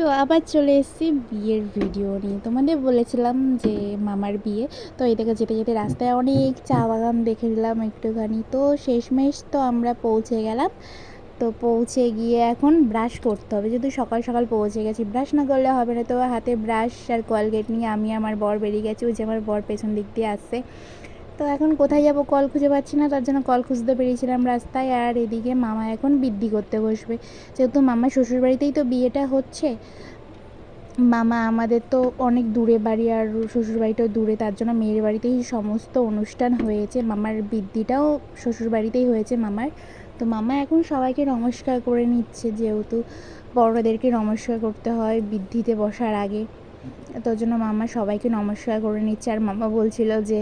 তো আবার চলে এসেছি বিয়ের ভিডিও নিয়ে। তোমাদের বলেছিলাম যে মামার বিয়ে, তো এই থেকে যেতে যেতে রাস্তায় অনেক চা বাগান দেখে নিলাম একটুখানি। তো শেষমেশ তো আমরা পৌঁছে গেলাম। তো পৌঁছে গিয়ে এখন ব্রাশ করতে হবে। যেহেতু সকাল সকাল পৌঁছে গেছি ব্রাশ না করলে হবে না। তো হাতে ব্রাশ আর কলগেট নিয়ে আমি আমার বর বেরিয়ে গেছি। ওই যে আমার বর পেছন দিক দিয়ে আসছে। তো এখন কোথায় যাব? কল খুঁজে পাচ্ছি না, তার জন্য কল খুঁজতে পেরেছিলাম রাস্তায় আর এদিকে মামা এখন বৃদ্ধি করতে বসবে। যেহেতু মামা শ্বশুরবাড়িতেই তো বিয়েটা হচ্ছে, মামা আমাদের তো অনেক দূরে বাড়ি আর শ্বশুরবাড়িটাও দূরে, তার জন্য মেয়ের বাড়িতেই সমস্ত অনুষ্ঠান হয়েছে। মামার বৃদ্ধিটাও শ্বশুরবাড়িতেই হয়েছে মামার। তো মামা এখন সবাইকে নমস্কার করে নিচ্ছে, যেহেতু বড়দেরকে নমস্কার করতে হয় বৃদ্ধিতে বসার আগে। তোর জন্য মামা সবাইকে নমস্কার করে নিচ্ছে। আর মামা বলছিল যে,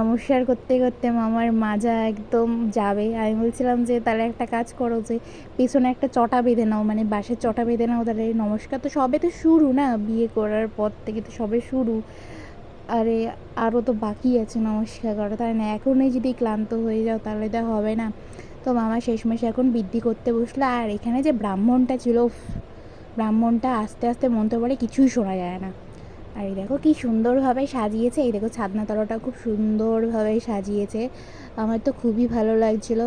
নমস্কার করতে করতে মামার মাজা একদম যাবে। আমি বলছিলাম যে, তাহলে একটা কাজ করো যে, পিছনে একটা চটা বেঁধে নাও মানে বাসের চটা বেঁধে নাও, তাহলে নমস্কার। তো সবে তো শুরু না? বিয়ে করার পর থেকে তো সবে শুরু। আরে আরও তো বাকি আছে নমস্কার করা। তাই না, এখনই যদি ক্লান্ত হয়ে যাও, তাহলে তো হবে না। তো মামা শেষমেশ এখন বৃদ্ধি করতে বসল। আর এখানে যে ব্রাহ্মণটা ছিল ব্রাহ্মণটা আস্তে আস্তে মন্ত্র পড়ে কিছুই শোনা যায় না। আর এই দেখো কি সুন্দরভাবে সাজিয়েছে, এই দেখো ছাদনা তলাটা খুব সুন্দরভাবে সাজিয়েছে। আমার তো খুবই ভালো লাগছিল।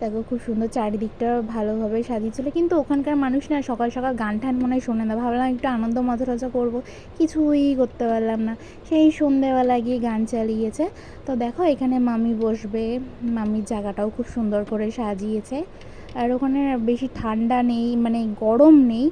দেখো খুব সুন্দর চারিদিকটা ভালোভাবে সাজিয়েছিল। কিন্তু ওখানকার মানুষ না সকাল সকাল গান টান মনে হয় শোনে না। ভাবলাম একটু আনন্দ টজা করব, কিছুই করতে পারলাম না। সেই সন্ধেবেলা গিয়ে গান চালিয়েছে। তো দেখো এখানে মামি বসবে, মামির জায়গাটাও খুব সুন্দর করে সাজিয়েছে। আর ওখানে বেশি ঠান্ডা নেই মানে গরম নেই,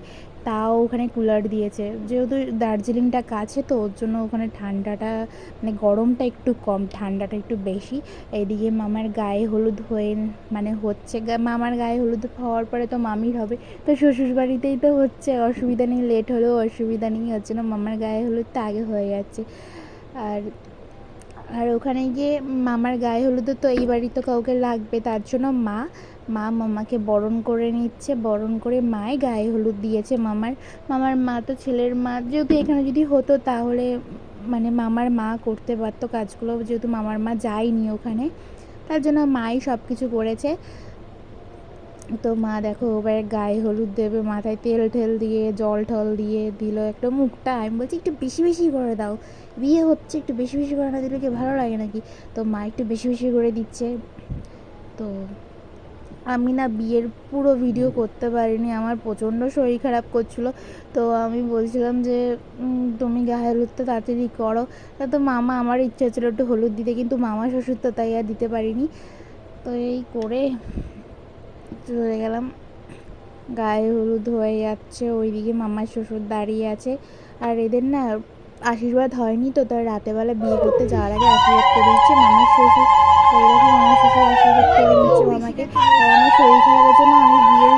তাও ওখানে কুলার দিয়েছে। যেহেতু দার্জিলিংটা কাছে তো, ওর জন্য ওখানে ঠান্ডাটা মানে গরমটা একটু কম, ঠান্ডাটা একটু বেশি। এদিকে মামার গায়ে হলুদ হয়ে মানে হচ্ছে মামার গায়ে হলুদ হওয়ার পরে তো মামির হবে। তো শ্বশুর বাড়িতেই তো হচ্ছে, অসুবিধা নেই লেট হলেও অসুবিধা নেই হচ্ছে না মামার গায়ে হলুদ তো আগে হয়ে যাচ্ছে। আর আর ওখানে গিয়ে মামার গায়ে হলুদে তো এই বাড়ি তো কাউকে লাগবে, তার জন্য মা মা মামাকে বরণ করে নিচ্ছে, বরণ করে মায় গায়ে হলুদ দিয়েছে মামার। মামার মা তো ছেলের মা, যেহেতু এখানে যদি হতো তাহলে মানে মামার মা করতে পারতো কাজগুলো, যেহেতু মামার মা যায়নি ওখানে, তার জন্য মাই সব কিছু করেছে। তো মা দেখো, এবার গায়ে হলুদ দেবে, মাথায় তেল ঠেল দিয়ে, জল টল দিয়ে দিল একটা মুখটা। আমি বলছি, একটু বেশি বেশি করে দাও। বিয়ে হচ্ছে, একটু বেশি বেশি করে না দিলে কি ভালো লাগে নাকি? তো মা একটু বেশি বেশি করে দিচ্ছে। তো আমি না বিয়ের পুরো ভিডিও করতে পারিনি, আমার প্রচণ্ড শরীর খারাপ করছিল। তো আমি বলছিলাম যে তুমি গায়ে হলুদটা তাড়াতাড়ি করো। তা তো মামা, আমার ইচ্ছা ছিল একটু হলুদ দিতে, কিন্তু মামা শ্বশুর তো তাই আর দিতে পারিনি। তো এই করে চলে গেলাম। গায়ে হলুদ হয়ে যাচ্ছে, ওইদিকে মামার শ্বশুর দাঁড়িয়ে আছে। আর এদের না আশীর্বাদ হয়নি তো তার রাতেবেলা বিয়ে করতে যাওয়ার আগে আশীর্বাদ করে দিচ্ছে। মামার শ্বশুর, এরকম মামার শ্বশুর আশীর্বাদ করে দিচ্ছে মামাকে। আর আমার শরীর খারাপের জন্য আমি বিয়ের